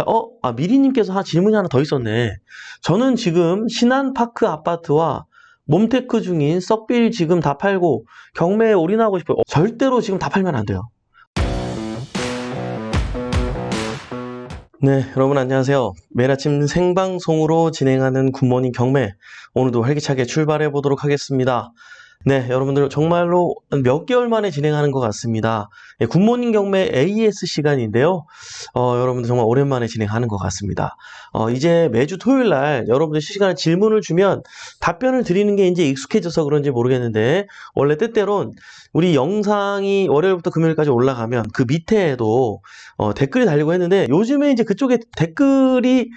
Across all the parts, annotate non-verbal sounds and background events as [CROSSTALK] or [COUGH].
자, 어, 아, 미리님께서 한 질문이 하나 더 있었네. 저는 지금 신한파크 아파트와 몸테크 중인 썩빌 지금 다 팔고 경매에 올인하고 싶어요. 어, 절대로 지금 다 팔면 안 돼요. 네, 여러분 안녕하세요. 매일 아침 생방송으로 진행하는 굿모닝 경매. 오늘도 활기차게 출발해 보도록 하겠습니다. 네, 여러분들 정말로 몇 개월 만에 진행하는 것 같습니다. 예, 굿모닝 경매 AS 시간인데요. 어, 여러분들 정말 오랜만에 진행하는 것 같습니다. 어, 이제 매주 토요일 날 여러분들 실시간에 질문을 주면 답변을 드리는 게 이제 익숙해져서 그런지 모르겠는데 원래 때때론 우리 영상이 월요일부터 금요일까지 올라가면 그 밑에도 어, 댓글이 달리고 했는데 요즘에 이제 그쪽에 댓글이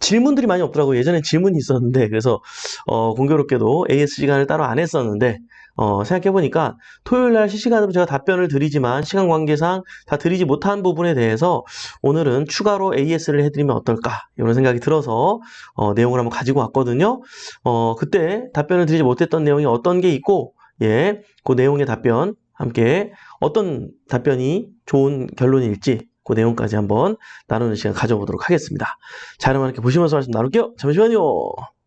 질문들이 많이 없더라고요. 예전에 질문이 있었는데 그래서 어, 공교롭게도 AS 시간을 따로 안 했었는데 어, 생각해보니까 토요일 날 실시간으로 제가 답변을 드리지만 시간 관계상 다 드리지 못한 부분에 대해서 오늘은 추가로 AS를 해드리면 어떨까 이런 생각이 들어서 어, 내용을 한번 가지고 왔거든요. 어, 그때 답변을 드리지 못했던 내용이 어떤 게 있고 예, 그 내용의 답변 함께 어떤 답변이 좋은 결론일지 그 내용까지 한번 나누는 시간 가져보도록 하겠습니다. 자, 여러분 이렇게 보시면서 말씀 나눌게요. 잠시만요.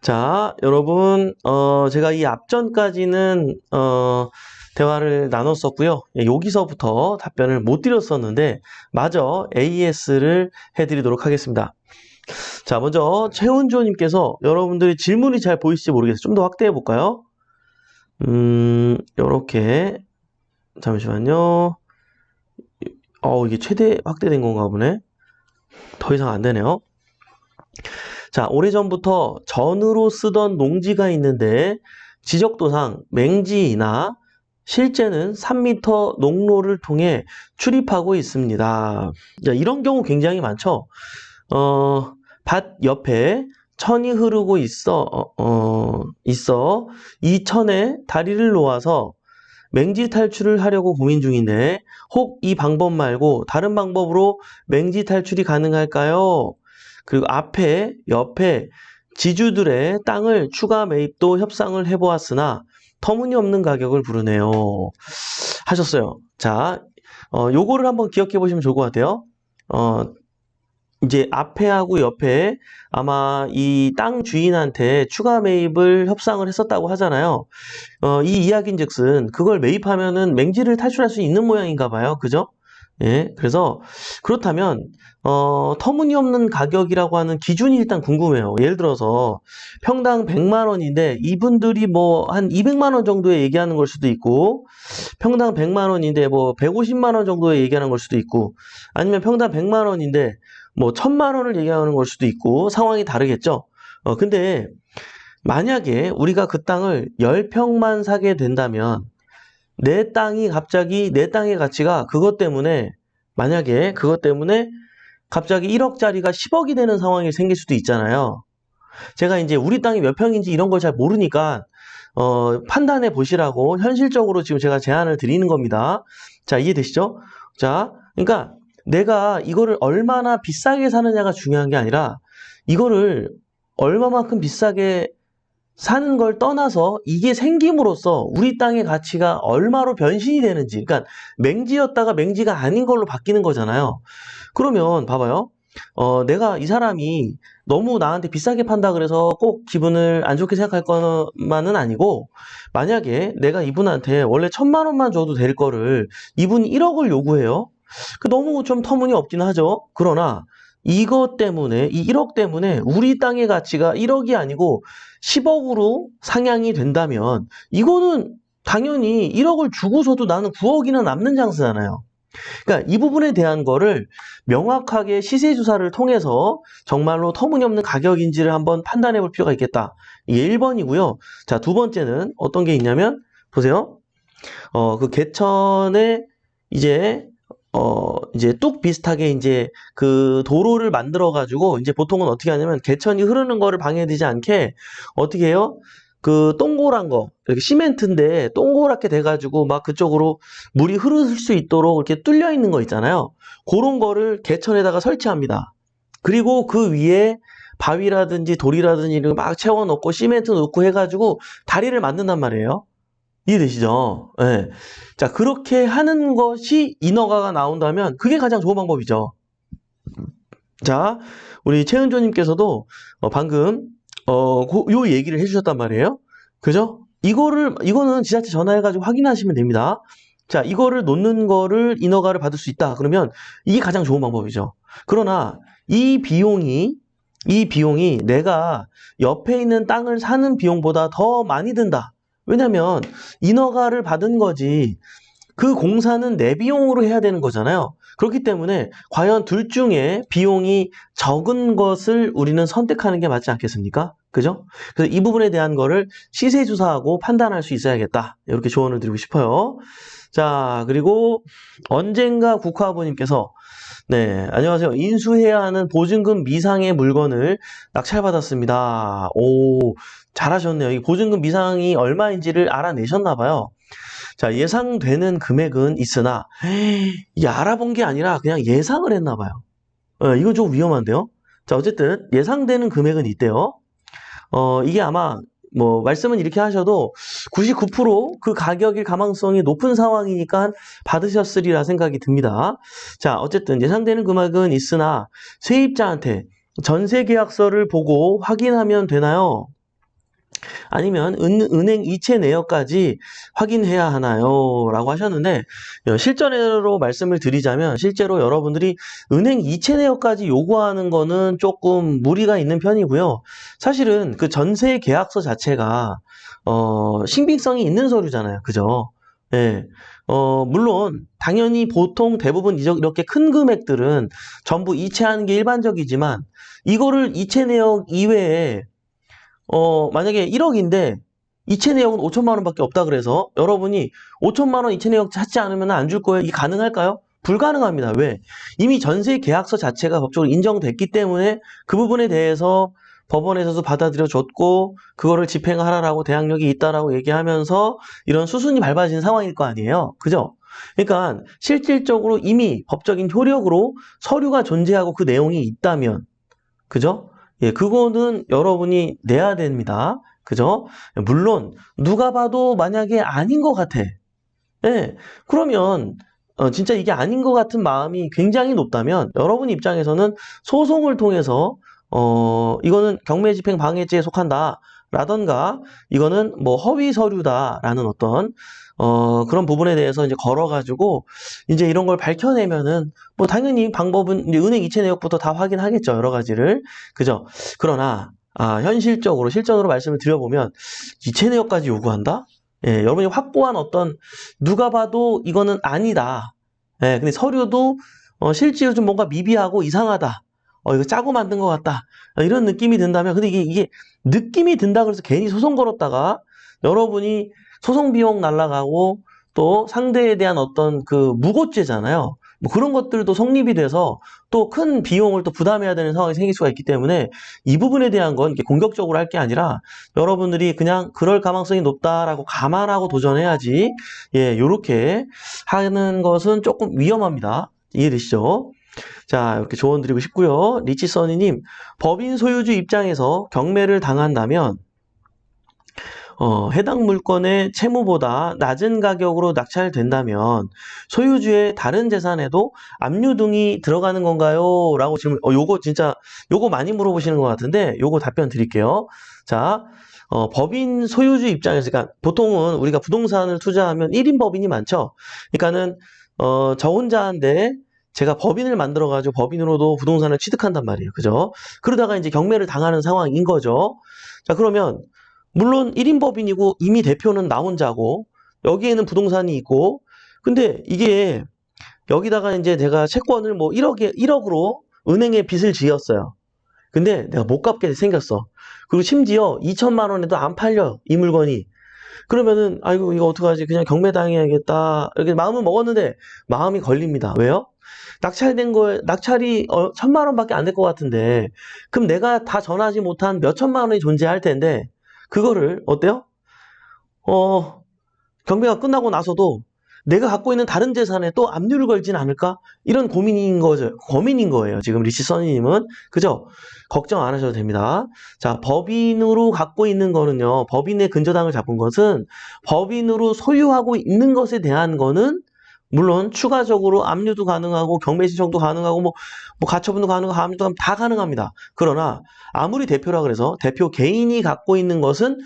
자, 여러분, 어, 제가 이 앞전까지는, 어, 대화를 나눴었고요. 예, 여기서부터 답변을 못 드렸었는데, 마저 AS를 해드리도록 하겠습니다. 자, 먼저 최은조님께서 여러분들이 질문이 잘 보이실지 모르겠어요. 좀 더 확대해 볼까요? 음, 요렇게. 잠시만요. 어, 이게 최대 확대된 건가 보네. 더 이상 안 되네요. 자, 오래전부터 전으로 쓰던 농지가 있는데 지적도상 맹지나 실제는 3m 농로를 통해 출입하고 있습니다. 자, 이런 경우 굉장히 많죠. 어, 밭 옆에 천이 흐르고 있어, 어, 어, 있어 이 천에 다리를 놓아서 맹지 탈출을 하려고 고민 중인데 혹 이 방법 말고 다른 방법으로 맹지 탈출이 가능할까요? 그리고 앞에 옆에 지주들의 땅을 추가 매입도 협상을 해보았으나 터무니없는 가격을 부르네요. 하셨어요. 자, 어, 요거를 한번 기억해 보시면 좋을 것 같아요. 어, 이제 앞에하고 옆에 아마 이 땅 주인한테 추가 매입을 협상을 했었다고 하잖아요. 어, 이 이야기인 즉슨 그걸 매입하면은 맹지를 탈출할 수 있는 모양인가 봐요. 그죠? 예, 그래서 그렇다면 어, 터무니없는 가격이라고 하는 기준이 일단 궁금해요. 예를 들어서 평당 100만 원인데 이분들이 뭐 한 200만 원 정도에 얘기하는 걸 수도 있고 평당 100만 원인데 뭐 150만 원 정도에 얘기하는 걸 수도 있고 아니면 평당 100만 원인데 뭐 1000만 원을 얘기하는 걸 수도 있고 상황이 다르겠죠. 어, 근데 만약에 우리가 그 땅을 10평만 사게 된다면 내 땅이 갑자기 내 땅의 가치가 그것 때문에 만약에 그것 때문에 갑자기 1억짜리가 10억이 되는 상황이 생길 수도 있잖아요. 제가 이제 우리 땅이 몇 평인지 이런 걸 잘 모르니까 어, 판단해 보시라고 현실적으로 지금 제가 제안을 드리는 겁니다. 자, 이해되시죠? 자, 그러니까 내가 이거를 얼마나 비싸게 사느냐가 중요한 게 아니라 이거를 얼마만큼 비싸게 사는 걸 떠나서 이게 생김으로써 우리 땅의 가치가 얼마로 변신이 되는지, 그러니까 맹지였다가 맹지가 아닌 걸로 바뀌는 거잖아요. 그러면 봐봐요. 어, 내가 이 사람이 너무 나한테 비싸게 판다 그래서 꼭 기분을 안 좋게 생각할 것만은 아니고, 만약에 내가 이분한테 원래 천만 원만 줘도 될 거를 이분이 1억을 요구해요. 그 너무 좀 터무니없긴 하죠. 그러나 이것 때문에 이 1억 때문에 우리 땅의 가치가 1억이 아니고 10억으로 상향이 된다면 이거는 당연히 1억을 주고서도 나는 9억이나 남는 장사잖아요. 그러니까 이 부분에 대한 거를 명확하게 시세 조사를 통해서 정말로 터무니없는 가격인지를 한번 판단해 볼 필요가 있겠다. 이게 1번이고요. 자, 두 번째는 어떤 게 있냐면 보세요. 어, 그 개천에 이제 어, 이제 뚝 비슷하게 이제 그 도로를 만들어 가지고 이제 보통은 어떻게 하냐면 개천이 흐르는 거를 방해되지 않게 어떻게 해요? 그 동그란 거 이렇게 시멘트인데 동그랗게 돼 가지고 막 그쪽으로 물이 흐를 수 있도록 이렇게 뚫려 있는 거 있잖아요. 그런 거를 개천에다가 설치합니다. 그리고 그 위에 바위라든지 돌이라든지 이런 거막 채워 넣고 시멘트 넣고 해 가지고 다리를 만든단 말이에요. 이해되시죠? 예. 자, 그렇게 하는 것이 인허가가 나온다면 그게 가장 좋은 방법이죠. 자, 우리 최은조님께서도 어, 방금 어, 고- 요 얘기를 해주셨단 말이에요. 그죠? 이거를 이거는 지자체 전화해가지고 확인하시면 됩니다. 자, 이거를 놓는 거를 인허가를 받을 수 있다. 그러면 이게 가장 좋은 방법이죠. 그러나 이 비용이 이 비용이 내가 옆에 있는 땅을 사는 비용보다 더 많이 든다. 왜냐면 인허가를 받은 거지. 그 공사는 내 비용으로 해야 되는 거잖아요. 그렇기 때문에 과연 둘 중에 비용이 적은 것을 우리는 선택하는 게 맞지 않겠습니까? 그죠? 그래서 이 부분에 대한 거를 시세 조사하고 판단할 수 있어야겠다. 이렇게 조언을 드리고 싶어요. 자, 그리고 언젠가 국화부님께서 네, 안녕하세요. 인수해야 하는 보증금 미상의 물건을 낙찰받았습니다. 오, 잘하셨네요. 이 보증금 미상이 얼마인지를 알아내셨나 봐요. 자, 예상되는 금액은 있으나 이 알아본 게 아니라 그냥 예상을 했나 봐요. 어, 이건 좀 위험한데요. 자, 어쨌든 예상되는 금액은 있대요. 어, 이게 아마 뭐 말씀은 이렇게 하셔도 99%그 가격일 가망성이 높은 상황이니까 받으셨으리라 생각이 듭니다. 자, 어쨌든 예상되는 금액은 있으나 세입자한테 전세 계약서를 보고 확인하면 되나요? 아니면 은, 은행 이체 내역까지 확인해야 하나요? 라고 하셨는데 어, 실전으로 말씀을 드리자면 실제로 여러분들이 은행 이체 내역까지 요구하는 거는 조금 무리가 있는 편이고요. 사실은 그 전세 계약서 자체가 어, 신빙성이 있는 서류잖아요. 그죠? 예. 어, 물론 당연히 보통 대부분 이렇게 큰 금액들은 전부 이체하는 게 일반적이지만 이거를 이체 내역 이외에 어, 만약에 1억인데 이체 내역은 5천만 원밖에 없다 그래서 여러분이 5천만 원 이체 내역 찾지 않으면 안 줄 거예요. 이게 가능할까요? 불가능합니다. 왜? 이미 전세 계약서 자체가 법적으로 인정됐기 때문에 그 부분에 대해서 법원에서도 받아들여 줬고 그거를 집행하라라고 대항력이 있다라고 얘기하면서 이런 수순이 밟아진 상황일 거 아니에요. 그죠? 그러니까 실질적으로 이미 법적인 효력으로 서류가 존재하고 그 내용이 있다면 그죠? 예, 그거는 여러분이 내야 됩니다. 그죠? 물론 누가 봐도 만약에 아닌 것 같아. 예, 그러면 어, 진짜 이게 아닌 것 같은 마음이 굉장히 높다면 여러분 입장에서는 소송을 통해서 어, 이거는 경매 집행 방해죄에 속한다. 라던가 이거는 뭐 허위 서류다라는 어떤 어, 그런 부분에 대해서 이제 걸어가지고 이제 이런 걸 밝혀내면은 뭐 당연히 방법은 은행 이체 내역부터 다 확인하겠죠 여러 가지를. 그죠? 그러나 아 현실적으로 실전으로 말씀을 드려보면 이체 내역까지 요구한다? 예 여러분이 확보한 어떤 누가 봐도 이거는 아니다. 예 근데 서류도 어, 실제로 좀 뭔가 미비하고 이상하다. 어 이거 짜고 만든 것 같다. 어, 이런 느낌이 든다면 근데 이게 이게 느낌이 든다 그래서 괜히 소송 걸었다가 여러분이 소송 비용 날라가고 또 상대에 대한 어떤 그 무고죄잖아요. 뭐 그런 것들도 성립이 돼서 또 큰 비용을 또 부담해야 되는 상황이 생길 수가 있기 때문에 이 부분에 대한 건 공격적으로 할 게 아니라 여러분들이 그냥 그럴 가망성이 높다라고 감안하고 도전해야지 예, 요렇게 하는 것은 조금 위험합니다. 이해되시죠? 자, 이렇게 조언 드리고 싶고요. 리치 써니님, 법인 소유주 입장에서 경매를 당한다면 어, 해당 물건의 채무보다 낮은 가격으로 낙찰된다면 소유주의 다른 재산에도 압류 등이 들어가는 건가요? 라고 질문, 어, 요거 진짜, 요거 많이 물어보시는 것 같은데, 요거 답변 드릴게요. 자, 어, 법인 소유주 입장에서, 그러니까 보통은 우리가 부동산을 투자하면 1인 법인이 많죠? 그러니까는, 어, 저 혼자인데, 제가 법인을 만들어 가지고 법인으로도 부동산을 취득한단 말이에요. 그죠? 그러다가 이제 경매를 당하는 상황인 거죠. 자, 그러면, 물론 1인 법인이고 이미 대표는 나 혼자고 여기에는 부동산이 있고 근데 이게 여기다가 이제 내가 채권을 뭐 1억에 1억으로 은행에 빚을 지었어요. 근데 내가 못 갚게 생겼어. 그리고 심지어 2천만 원에도 안 팔려 이 물건이. 그러면은 아이고 이거 어떡하지? 그냥 경매 당해야겠다. 이렇게 마음을 먹었는데 마음이 걸립니다. 왜요? 낙찰된 거에 낙찰이 어, 천만 원밖에 안 될 것 같은데 그럼 내가 다 전하지 못한 몇 천만 원이 존재할 텐데 그거를 어때요? 어, 경매가 끝나고 나서도 내가 갖고 있는 다른 재산에 또 압류를 걸진 않을까? 이런 고민인 거죠. 고민인 거예요. 지금 리치 써니님은. 그죠? 걱정 안 하셔도 됩니다. 자, 법인으로 갖고 있는 거는요, 법인의 근저당을 잡은 것은 법인으로 소유하고 있는 것에 대한 거는 물론 추가적으로 압류도 가능하고 경매 신청도 가능하고 뭐, 뭐 가처분도 가능하고 압류도 가능- 다 가능합니다. 그러나 아무리 대표라 그래서 대표 개인이 갖고 있는 것은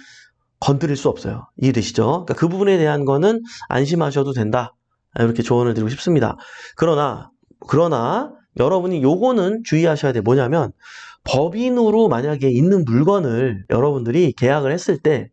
건드릴 수 없어요. 이해되시죠? 그러니까 그 부분에 대한 거는 안심하셔도 된다. 이렇게 조언을 드리고 싶습니다. 그러나 그러나 여러분이 요거는 주의하셔야 돼. 뭐냐면 법인으로 만약에 있는 물건을 여러분들이 계약을 했을 때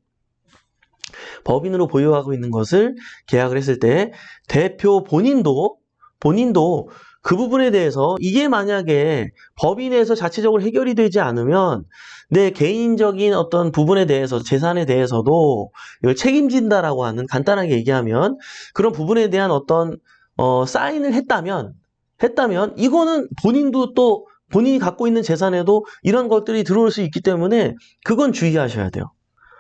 법인으로 보유하고 있는 것을 계약을 했을 때 대표 본인도 본인도 그 부분에 대해서 이게 만약에 법인에서 자체적으로 해결이 되지 않으면 내 개인적인 어떤 부분에 대해서 재산에 대해서도 이걸 책임진다라고 하는 간단하게 얘기하면 그런 부분에 대한 어떤 어, 사인을 했다면 했다면 이거는 본인도 또 본인이 갖고 있는 재산에도 이런 것들이 들어올 수 있기 때문에 그건 주의하셔야 돼요.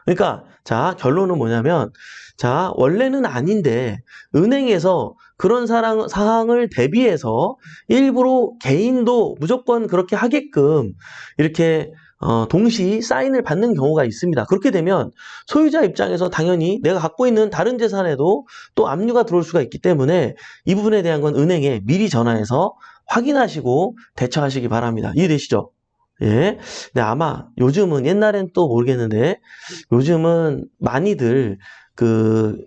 그러니까 자 결론은 뭐냐면 자 원래는 아닌데 은행에서 그런 사랑, 사항을 대비해서 일부러 개인도 무조건 그렇게 하게끔 이렇게 어, 동시 사인을 받는 경우가 있습니다. 그렇게 되면 소유자 입장에서 당연히 내가 갖고 있는 다른 재산에도 또 압류가 들어올 수가 있기 때문에 이 부분에 대한 건 은행에 미리 전화해서 확인하시고 대처하시기 바랍니다. 이해되시죠? 예. 근데 아마 요즘은 옛날엔 또 모르겠는데 요즘은 많이들 그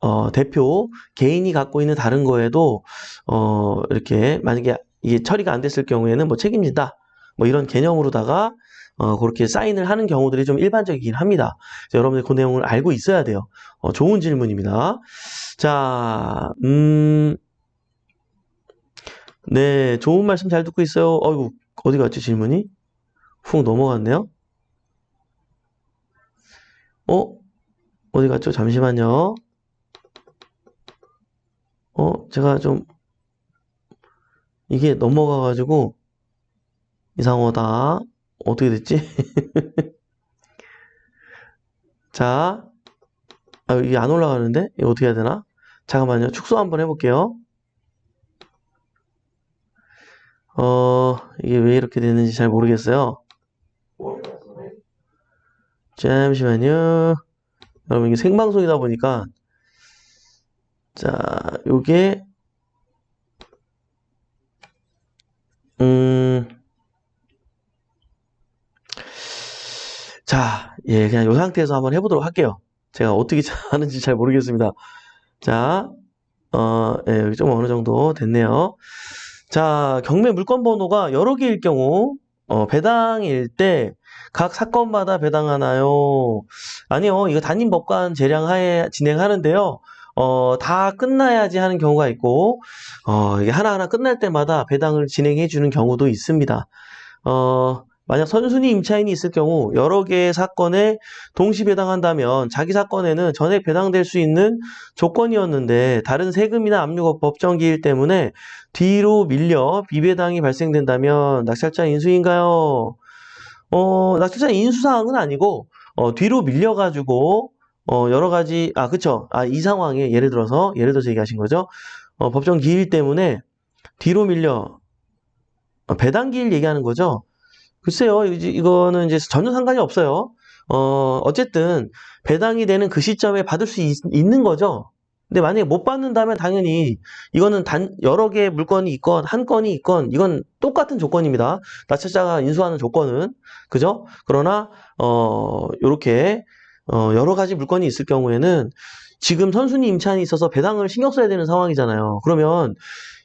어, 대표 개인이 갖고 있는 다른 거에도 어, 이렇게 만약에 이게 처리가 안 됐을 경우에는 뭐 책임진다. 뭐 이런 개념으로다가 어, 그렇게 사인을 하는 경우들이 좀 일반적이긴 합니다. 여러분들 그 내용을 알고 있어야 돼요. 어, 좋은 질문입니다. 자, 음, 네, 좋은 말씀 잘 듣고 있어요. 어이구, 어디 갔지, 질문이? 훅 넘어갔네요. 어? 어디 갔죠? 잠시만요. 어, 제가 좀, 이게 넘어가가지고, 이상하다. 어떻게 됐지? [LAUGHS] 자, 아, 이게 안 올라가는데? 이거 어떻게 해야 되나? 잠깐만요. 축소 한번 해볼게요. 어, 이게 왜 이렇게 되는지 잘 모르겠어요. 잠시만요. 여러분, 이게 생방송이다 보니까, 자, 요게, 음, 자, 예, 그냥 요 상태에서 한번 해보도록 할게요. 제가 어떻게 [LAUGHS] 하는지 잘 모르겠습니다. 자, 어, 예, 좀 어느 정도 됐네요. 자, 경매 물건 번호가 여러 개일 경우, 어, 배당일 때 각 사건마다 배당하나요? 아니요, 이거 단임 법관 재량 하에 진행하는데요. 어, 다 끝나야지 하는 경우가 있고, 어, 이게 하나하나 끝날 때마다 배당을 진행해 주는 경우도 있습니다. 어, 만약 선순위 임차인이 있을 경우 여러 개의 사건에 동시 배당한다면 자기 사건에는 전액 배당될 수 있는 조건이었는데 다른 세금이나 압류가 법정기일 때문에 뒤로 밀려 비배당이 발생된다면 낙찰자 인수인가요? 어, 낙찰자 인수사항은 아니고 어, 뒤로 밀려가지고 어, 여러 가지 아 그쵸. 아 이 상황에 예를 들어서 예를 들어서 얘기하신 거죠. 어, 법정 기일 때문에 뒤로 밀려 어, 배당 기일 얘기하는 거죠 글쎄요 이거는 이제 전혀 상관이 없어요. 어 어쨌든 배당이 되는 그 시점에 받을 수 있, 있는 거죠. 근데 만약에 못 받는다면 당연히 이거는 단 여러 개의 물건이 있건 한 건이 있건 이건 똑같은 조건입니다. 낙찰자가 인수하는 조건은. 그죠? 그러나 어 요렇게 어, 여러 가지 물건이 있을 경우에는 지금 선순위 임차인이 있어서 배당을 신경 써야 되는 상황이잖아요. 그러면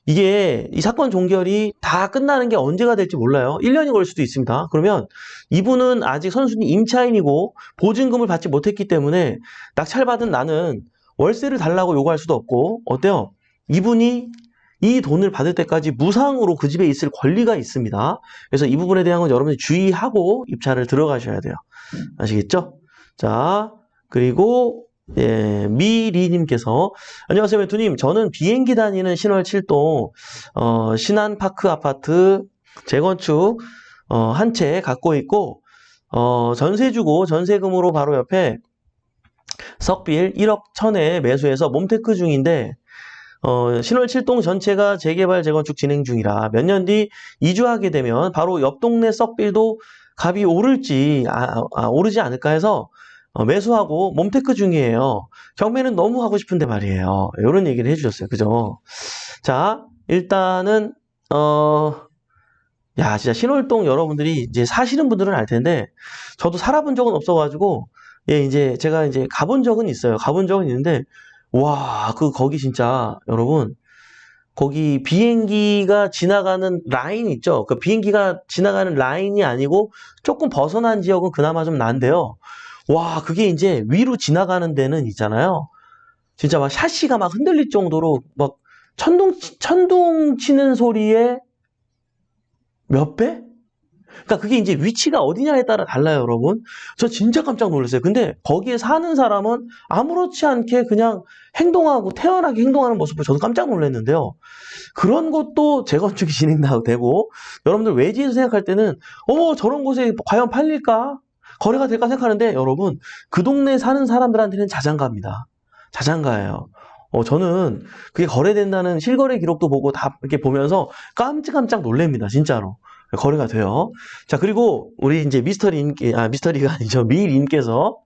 이게 이 사건 종결이 다 끝나는 게 언제가 될지 몰라요. 1년이 걸 수도 있습니다. 그러면 이분은 아직 선순위 임차인이고 보증금을 받지 못했기 때문에 낙찰받은 나는 월세를 달라고 요구할 수도 없고 어때요? 이분이 이 돈을 받을 때까지 무상으로 그 집에 있을 권리가 있습니다. 그래서 이 부분에 대한 건 여러분이 주의하고 입찰을 들어가셔야 돼요. 아시겠죠? 자, 그리고 예, 미리님께서 안녕하세요, 멘토님. 저는 비행기 다니는 신월 7동 어, 신안파크 아파트 재건축 어, 한 채 갖고 있고 어, 전세 주고 전세금으로 바로 옆에 석빌 1억 천에 매수해서 몸테크 중인데 어, 신월 7동 전체가 재개발 재건축 진행 중이라 몇 년 뒤 이주하게 되면 바로 옆 동네 썩빌도 값이 오를지 아, 아, 오르지 않을까 해서 어, 매수하고 몸테크 중이에요. 경매는 너무 하고 싶은데 말이에요. 이런 얘기를 해주셨어요. 그죠? 자, 일단은, 어, 야, 진짜 신월동 여러분들이 이제 사시는 분들은 알 텐데, 저도 살아본 적은 없어가지고, 예, 이제 제가 이제 가본 적은 있어요. 가본 적은 있는데, 와, 그, 거기 진짜, 여러분, 거기 비행기가 지나가는 라인 있죠? 그 비행기가 지나가는 라인이 아니고 조금 벗어난 지역은 그나마 좀 난데요. 와, 그게 이제 위로 지나가는 데는 있잖아요. 진짜 막 샤시가 막 흔들릴 정도로 막 천둥, 치- 천둥 치는 소리에 몇 배? 그러니까 그게 이제 위치가 어디냐에 따라 달라요, 여러분. 저 진짜 깜짝 놀랐어요. 근데 거기에 사는 사람은 아무렇지 않게 그냥 행동하고 태연하게 행동하는 모습을 저도 깜짝 놀랐는데요. 그런 것도 재건축이 [LAUGHS] 진행되고 여러분들 외지에서 생각할 때는 어머 저런 곳에 과연 팔릴까? 거래가 될까 생각하는데 여러분 그 동네에 사는 사람들한테는 자장가입니다. 자장가예요. 어, 저는 그게 거래된다는 실거래 기록도 보고 다 이렇게 보면서 깜짝깜짝 놀랍니다. 진짜로. 거래가 돼요. 자, 그리고 우리 이제 미스터리, 아, 미스터리가 아니죠. 미일님께서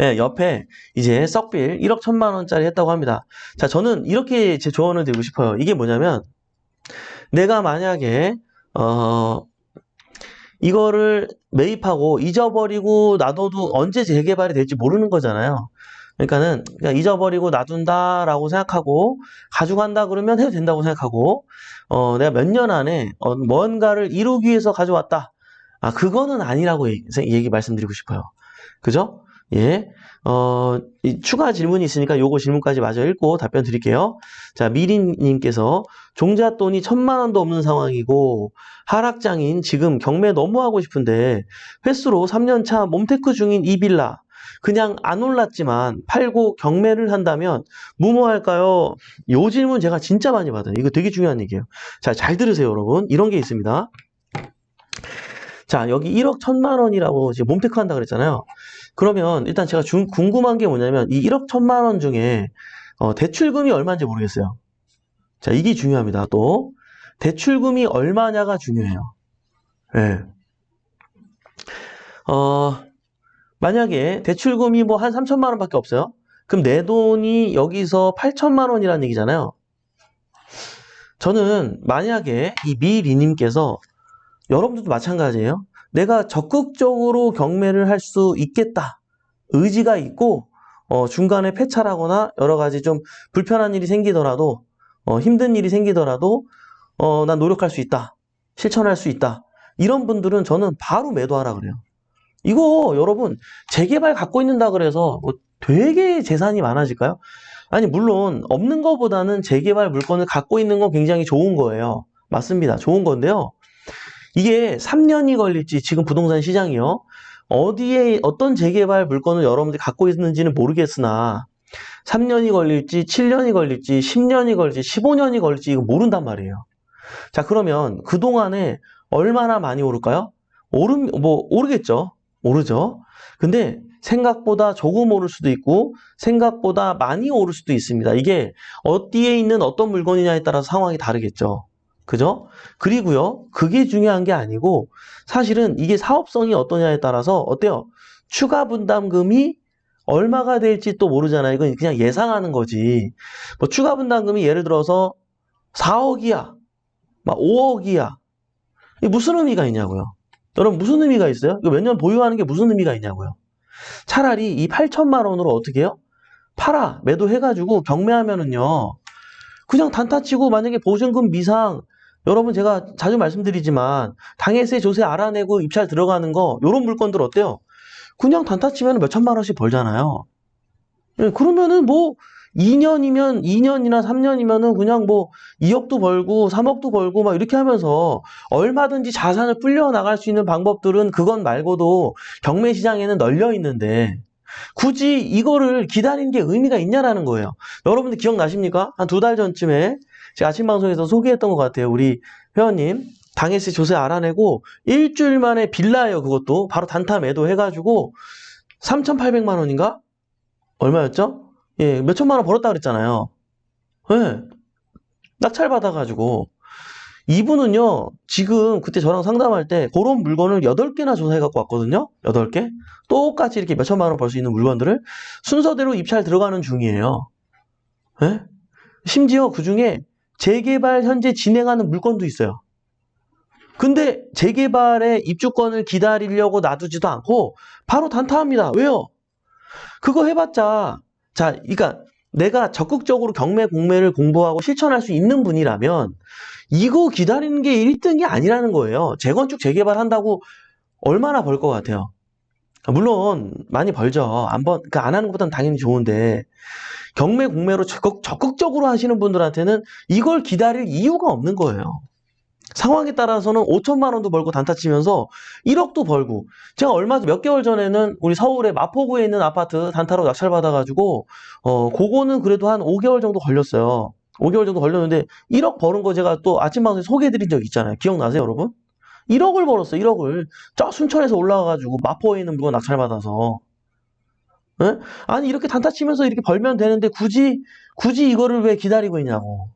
예, 옆에 이제 썩빌 1억 1천만 원짜리 했다고 합니다. 자, 저는 이렇게 제 조언을 드리고 싶어요. 이게 뭐냐면 내가 만약에 어 이거를 매입하고 잊어버리고 놔둬도 언제 재개발이 될지 모르는 거잖아요. 그러니까는 그냥 잊어버리고 놔둔다라고 생각하고 가져간다 그러면 해도 된다고 생각하고 어 내가 몇 년 안에 어, 뭔가를 이루기 위해서 가져왔다. 아 그거는 아니라고 얘기, 얘기 말씀드리고 싶어요. 그죠? 예. 어, 이 추가 질문이 있으니까 요거 질문까지 마저 읽고 답변 드릴게요. 자, 미린님께서 종잣돈이 천만 원도 없는 상황이고 하락장인 지금 경매 너무 하고 싶은데 횟수로 3년차 몸테크 중인 이 빌라 그냥 안 올랐지만 팔고 경매를 한다면 무모할까요? 요 질문 제가 진짜 많이 받아요. 이거 되게 중요한 얘기예요. 자, 잘 들으세요, 여러분. 이런 게 있습니다. 자, 여기 1억 1천만 원이라고 지금 몸테크 한다 그랬잖아요. 그러면 일단 제가 중- 궁금한 게 뭐냐면 이 1억 1천만 원 중에 어, 대출금이 얼마인지 모르겠어요. 자, 이게 중요합니다. 또 대출금이 얼마냐가 중요해요. 예. 어, 만약에 대출금이 뭐 한 3천만 원밖에 없어요. 그럼 내 돈이 여기서 8천만 원이라는 얘기잖아요. 저는 만약에 이 미리님께서 여러분들도 마찬가지예요. 내가 적극적으로 경매를 할 수 있겠다. 의지가 있고 어, 중간에 폐차라거나 여러 가지 좀 불편한 일이 생기더라도 어, 힘든 일이 생기더라도 어, 난 노력할 수 있다. 실천할 수 있다. 이런 분들은 저는 바로 매도하라 그래요. 이거 여러분 재개발 갖고 있는다 그래서 뭐 되게 재산이 많아질까요? 아니 물론 없는 것보다는 재개발 물건을 갖고 있는 건 굉장히 좋은 거예요. 맞습니다. 좋은 건데요. 이게 3년이 걸릴지 지금 부동산 시장이요. 어디에 어떤 재개발 물건을 여러분들이 갖고 있는지는 모르겠으나 3년이 걸릴지 7년이 걸릴지 10년이 걸릴지 15년이 걸릴지 이거 모른단 말이에요. 자, 그러면 그동안에 얼마나 많이 오를까요? 오름 뭐 오르겠죠. 오르죠. 근데 생각보다 조금 오를 수도 있고 생각보다 많이 오를 수도 있습니다. 이게 어디에 있는 어떤 물건이냐에 따라서 상황이 다르겠죠. 그죠? 그리고요, 그게 중요한 게 아니고, 사실은 이게 사업성이 어떠냐에 따라서, 어때요? 추가 분담금이 얼마가 될지 또 모르잖아요. 이건 그냥 예상하는 거지. 뭐, 추가 분담금이 예를 들어서 4억이야. 막 5억이야. 이게 무슨 의미가 있냐고요? 여러분, 무슨 의미가 있어요? 이거 몇 년 보유하는 게 무슨 의미가 있냐고요? 차라리 이 8천만 원으로 어떻게 해요? 팔아, 매도해가지고 경매하면은요, 그냥 단타 치고 만약에 보증금 미상, 여러분 제가 자주 말씀드리지만 당해세 조세 알아내고 입찰 들어가는 거 요런 물건들 어때요? 그냥 단타 치면 몇 천만 원씩 벌잖아요. 예, 그러면은 뭐 2년이면 2년이나 3년이면은 그냥 뭐 2억도 벌고 3억도 벌고 막 이렇게 하면서 얼마든지 자산을 불려 나갈 수 있는 방법들은 그건 말고도 경매 시장에는 널려 있는데 굳이 이거를 기다리는 게 의미가 있냐라는 거예요. 여러분들 기억나십니까? 한 두 달 전쯤에 제가 아침 방송에서 소개했던 것 같아요. 우리 회원님 당해세 조세 알아내고 일주일 만에 빌라예요. 그것도 바로 단타 매도 해가지고 3,800만 원인가? 얼마였죠? 예, 몇 천만 원 벌었다 그랬잖아요. 예. 낙찰 받아가지고 이분은요, 지금 그때 저랑 상담할 때 그런 물건을 8개나 조사해 갖고 왔거든요. 8개. 똑같이 이렇게 몇천만 원 벌 수 있는 물건들을 순서대로 입찰 들어가는 중이에요. 예? 심지어 그 중에 재개발 현재 진행하는 물건도 있어요. 근데 재개발의 입주권을 기다리려고 놔두지도 않고 바로 단타합니다. 왜요? 그거 해봤자, 자, 그러니까 내가 적극적으로 경매 공매를 공부하고 실천할 수 있는 분이라면 이거 기다리는 게 1등이 아니라는 거예요. 재건축 재개발 한다고 얼마나 벌 것 같아요? 물론 많이 벌죠. 안 번, 그러니까 안 하는 것보다는 당연히 좋은데 경매 공매로 적극, 적극적으로 하시는 분들한테는 이걸 기다릴 이유가 없는 거예요. 상황에 따라서는 5천만 원도 벌고 단타 치면서 1억도 벌고 제가 얼마 전몇 개월 전에는 우리 서울의 마포구에 있는 아파트 단타로 낙찰받아 가지고 어 그거는 그래도 한 5개월 정도 걸렸어요. 5개월 정도 걸렸는데 1억 버는 거 제가 또 아침 방송에 소개해 드린 적 있잖아요. 기억나세요, 여러분? 1억을 벌었어요, 1억을. 저 순천에서 올라와 가지고 마포에 있는 물건 낙찰받아서. 예? 아니, 이렇게 단타 치면서 이렇게 벌면 되는데 굳이, 굳이 이거를 왜 기다리고 있냐고.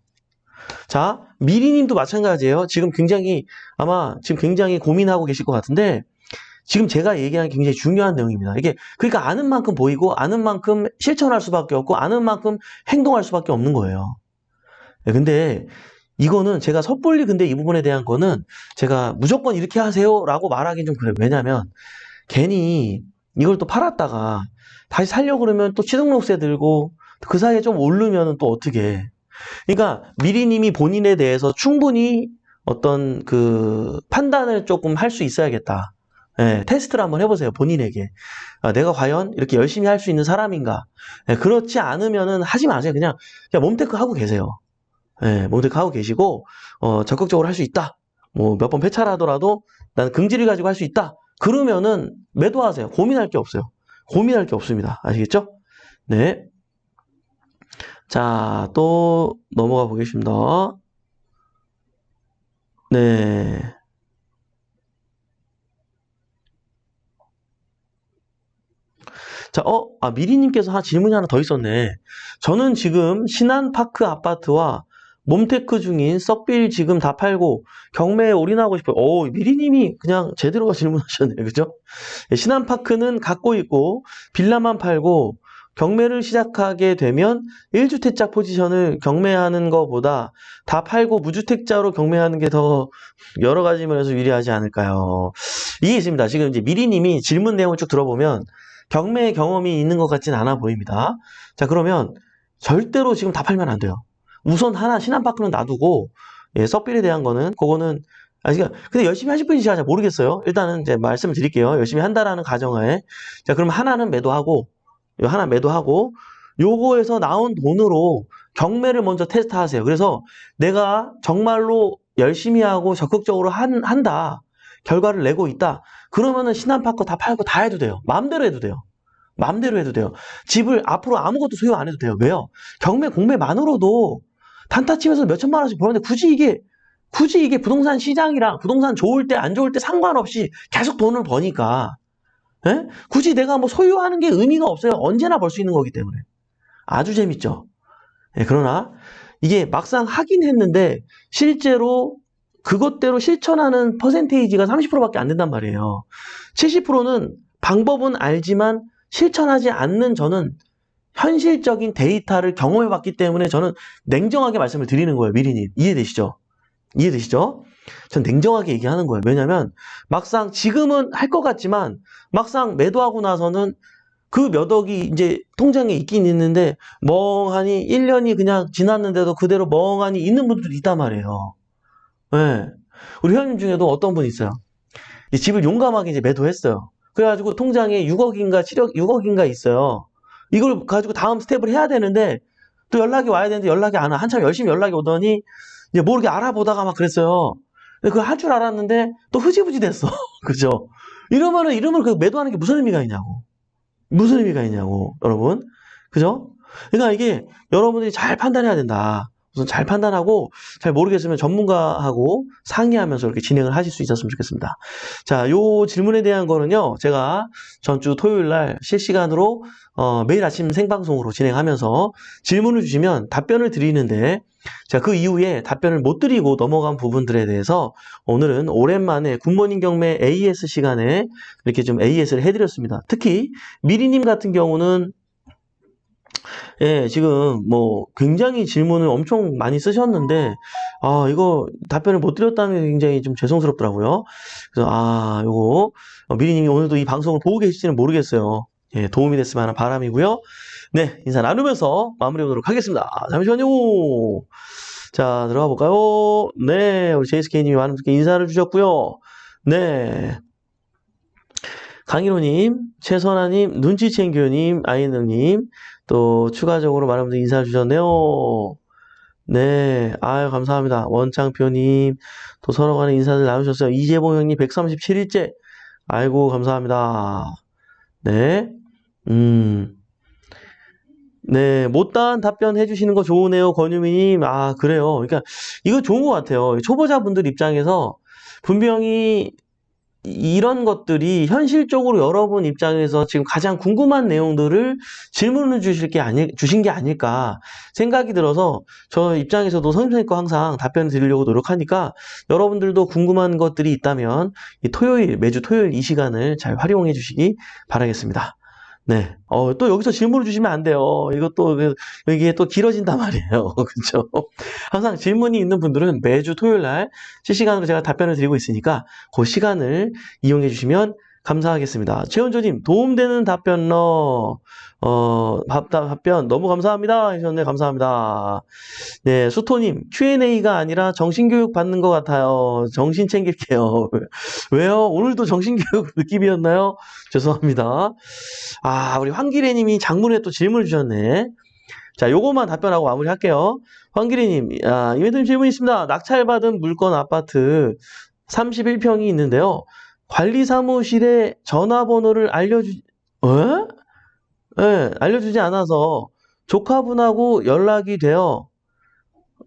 자, 미리님도 마찬가지예요. 지금 굉장히, 아마 지금 굉장히 고민하고 계실 것 같은데, 지금 제가 게 굉장히 중요한 내용입니다. 이게, 그러니까 아는 만큼 보이고, 아는 만큼 실천할 수밖에 없고, 아는 만큼 행동할 수밖에 없는 거예요. 예, 근데, 이거는 제가 섣불리 근데 이 부분에 대한 거는 제가 무조건 이렇게 하세요 라고 말하기 좀 그래요. 왜냐면 괜히 이걸 또 팔았다가 다시 살려고 그러면 또 취등록세 들고 그 사이에 좀 오르면 또 어떻게 그러니까 미리 님이 본인에 대해서 충분히 어떤 그 판단을 조금 할 수 있어야겠다. 예, 테스트를 한번 해보세요. 본인에게. 아, 내가 과연 이렇게 열심히 할 수 있는 사람인가. 예, 그렇지 않으면은 하지 마세요. 그냥, 그냥 몸테크 하고 계세요. 예, 모두 하고 계시고, 어, 적극적으로 할 수 있다. 뭐, 몇번 폐차하더라도 나는 긍지를 가지고 할 수 있다. 그러면은 매도하세요. 고민할 게 없어요. 고민할 게 없습니다. 아시겠죠? 네. 자, 또 넘어가 보겠습니다. 네. 자, 어, 아, 미리님께서 한 질문이 하나 더 있었네. 저는 지금 신한파크 아파트와 몸테크 중인 썩빌 지금 다 팔고 경매에 올인하고 싶어요. 오, 미리님이 그냥 제대로 [LAUGHS] 질문하셨네요. 그죠? 예, 신한파크는 갖고 있고 빌라만 팔고 경매를 시작하게 되면 1주택자 포지션을 경매하는 것보다 다 팔고 무주택자로 경매하는 게 더 여러 가지 면에서 유리하지 않을까요? 이게 있습니다. 지금 이제 미리님이 질문 내용을 쭉 들어보면 경매 경험이 있는 것 같진 않아 보입니다. 자, 그러면 절대로 지금 다 팔면 안 돼요. 우선 하나 신한파크는 놔두고 예, 썩빌에 대한 거는 그거는 아 그러니까 근데 열심히 하실 분인지 잘 모르겠어요. 일단은 이제 말씀을 드릴게요. 열심히 한다라는 가정하에 자 그럼 하나는 매도하고 요 하나 매도하고 요거에서 나온 돈으로 경매를 먼저 테스트하세요. 그래서 내가 정말로 열심히 하고 적극적으로 한, 한다. 결과를 내고 있다. 그러면은 신한파크 다 팔고 다 해도 돼요. 마음대로 해도 돼요. 마음대로 해도 돼요. 집을 앞으로 아무것도 소유 안 해도 돼요. 왜요? 경매 공매만으로도 단타 치면서 몇 천만 원씩 버는데 굳이 이게 굳이 이게 부동산 시장이랑 부동산 좋을 때 안 좋을 때 상관없이 계속 돈을 버니까 예? 굳이 내가 뭐 소유하는 게 의미가 없어요. 언제나 벌 수 있는 거기 때문에 아주 재밌죠. 예, 그러나 이게 막상 하긴 했는데 실제로 그것대로 실천하는 퍼센테이지가 30%밖에 안 된단 말이에요. 70%는 방법은 알지만 실천하지 않는 저는 현실적인 데이터를 경험해 봤기 때문에 저는 냉정하게 말씀을 드리는 거예요. 미리님. 이해되시죠? 이해되시죠? 전 냉정하게 얘기하는 거예요. 왜냐면 막상 지금은 할 것 같지만 막상 매도하고 나서는 그 몇 억이 이제 통장에 있긴 있는데 멍하니 1년이 그냥 지났는데도 그대로 멍하니 있는 분들도 있단 말이에요. 예. 우리 회원님 중에도 어떤 분이 있어요. 이 집을 용감하게 이제 매도했어요. 그래가지고 통장에 6억인가 7억, 6억인가 있어요. 이걸 가지고 다음 스텝을 해야 되는데 또 연락이 와야 되는데 연락이 안 와. 한참 열심히 연락이 오더니 이제 모르게 알아보다가 막 그랬어요. 그걸 할 줄 알았는데 또 흐지부지 됐어. [LAUGHS] 그죠? 이러면은, 이러면 그 매도하는 게 무슨 의미가 있냐고. 무슨 의미가 있냐고, 여러분. 그죠? 그러니까 이게 여러분들이 잘 판단해야 된다. 우선 잘 판단하고 잘 모르겠으면 전문가하고 상의하면서 이렇게 진행을 하실 수 있었으면 좋겠습니다. 자, 요 질문에 대한 거는요, 제가 전주 토요일 날 실시간으로 어, 매일 아침 생방송으로 진행하면서 질문을 주시면 답변을 드리는데, 자, 그 이후에 답변을 못 드리고 넘어간 부분들에 대해서 오늘은 오랜만에 굿모닝 경매 AS 시간에 이렇게 좀 AS를 해드렸습니다. 특히 미리님 같은 경우는 예, 지금 뭐 굉장히 질문을 엄청 많이 쓰셨는데 아, 이거 답변을 못 드렸다는 게 굉장히 좀 죄송스럽더라고요. 그래서 아, 요거 어, 미리 님이 오늘도 이 방송을 보고 계실지는 모르겠어요. 예, 도움이 됐으면 하는 바람이고요. 네, 인사 나누면서 마무리해 보도록 하겠습니다. 잠시만요. 자, 들어가 볼까요? 네, 우리 제이스케이님이 많은 분께 인사를 주셨고요. 네. 강일호님, 최선아님, 눈치챙겨님, 아이너님, 또 추가적으로 많은 분들 인사를 주셨네요. 네, 아유, 감사합니다. 원창표님, 또 서로 간에 인사를 나누셨어요. 이재봉 형님 137일째. 아이고, 감사합니다. 네, 음. 네, 못다한 답변 해주시는 거 좋으네요, 권유미님. 아, 그래요. 그러니까, 이거 좋은 것 같아요. 초보자분들 입장에서 분명히 이런 것들이 현실적으로 여러분 입장에서 지금 가장 궁금한 내용들을 질문을 주실 게 아니, 주신 게 아닐까 생각이 들어서 저 입장에서도 선생님 거 항상 답변 드리려고 노력하니까 여러분들도 궁금한 것들이 있다면 이 토요일, 매주 토요일 이 시간을 잘 활용해 주시기 바라겠습니다. 네. 어, 또 여기서 질문을 주시면 안 돼요. 이것도, 그, 이게 또 길어진단 말이에요. [LAUGHS] 그죠? 항상 질문이 있는 분들은 매주 토요일 날 실시간으로 제가 답변을 드리고 있으니까 그 시간을 이용해 주시면 감사하겠습니다. 최원조님, 도움되는 답변러, 어, 답, 답- 답변 너무 감사합니다. 하셨네. 감사합니다. 네, 수토님, Q&A가 아니라 정신교육 받는 것 같아요. 정신 챙길게요. [LAUGHS] 왜요? 오늘도 정신교육 [LAUGHS] 느낌이었나요? 죄송합니다. 아, 우리 황기래님이 장문에 또 질문을 주셨네. 자, 요것만 답변하고 마무리할게요. 황기래님, 아, 이벤트 질문 있습니다. 낙찰받은 물건 아파트 31평이 있는데요. 관리 사무실에 전화번호를 알려주, 에? 예, 알려주지 않아서 조카분하고 연락이 되어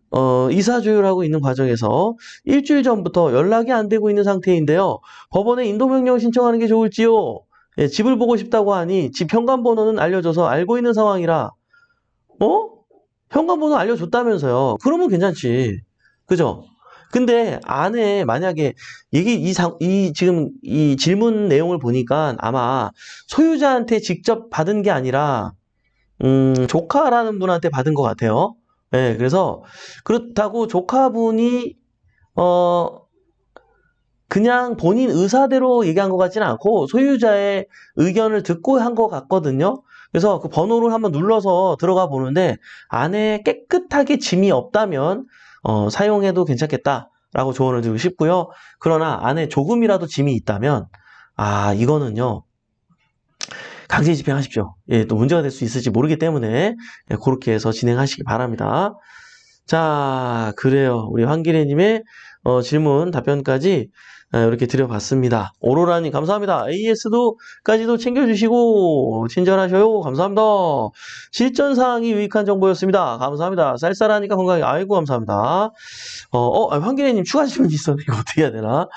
어, 이사 조율하고 있는 과정에서 일주일 전부터 연락이 안 되고 있는 상태인데요. 법원에 인도명령 신청하는 게 좋을지요? 예, 집을 보고 싶다고 하니 집 현관번호는 알려줘서 알고 있는 상황이라, 어? 현관번호 알려줬다면서요. 그러면 괜찮지. 그죠? 근데 안에 만약에 이게 이 상, 이 지금 이 질문 내용을 보니까 아마 소유자한테 직접 받은 게 아니라, 음, 조카라는 분한테 받은 것 같아요. 예, 그래서 그렇다고 조카분이, 어, 그냥 본인 의사대로 얘기한 것 같지는 않고 소유자의 의견을 듣고 한 것 같거든요. 그래서 그 번호를 한번 눌러서 들어가 보는데 안에 깨끗하게 짐이 없다면 어, 사용해도 괜찮겠다라고 조언을 드리고 싶고요. 그러나 안에 조금이라도 짐이 있다면 아 이거는요 강제 집행하십시오. 예, 또 문제가 될 수 있을지 모르기 때문에 예, 그렇게 해서 진행하시기 바랍니다. 자, 그래요. 우리 황기래님의 어, 질문 답변까지 아, 이렇게 드려봤습니다. 오로라님 감사합니다. AS도 까지도 챙겨주시고 친절하셔요. 감사합니다. 실전 사항이 유익한 정보였습니다. 감사합니다. 쌀쌀하니까 건강해. 아이고 감사합니다. 어, 어 아, 황기래님 추가 질문 있었네. 이거 어떻게 해야 되나?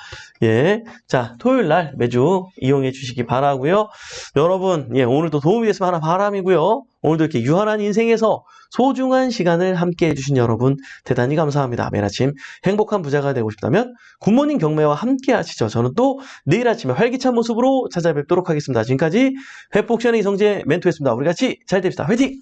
예, 자 토요일 날 매주 이용해 주시기 바라고요. 여러분, 예 오늘도 도움이 됐으면 하나 바람이고요. 오늘도 이렇게 유한한 인생에서 소중한 시간을 함께 해주신 여러분 대단히 감사합니다. 매일 아침 행복한 부자가 되고 싶다면 굿모닝 경매와 함께 하시죠. 저는 또 내일 아침에 활기찬 모습으로 찾아뵙도록 하겠습니다. 지금까지 회복션의 이성재 멘토였습니다. 우리 같이 잘 됩시다. 화이팅!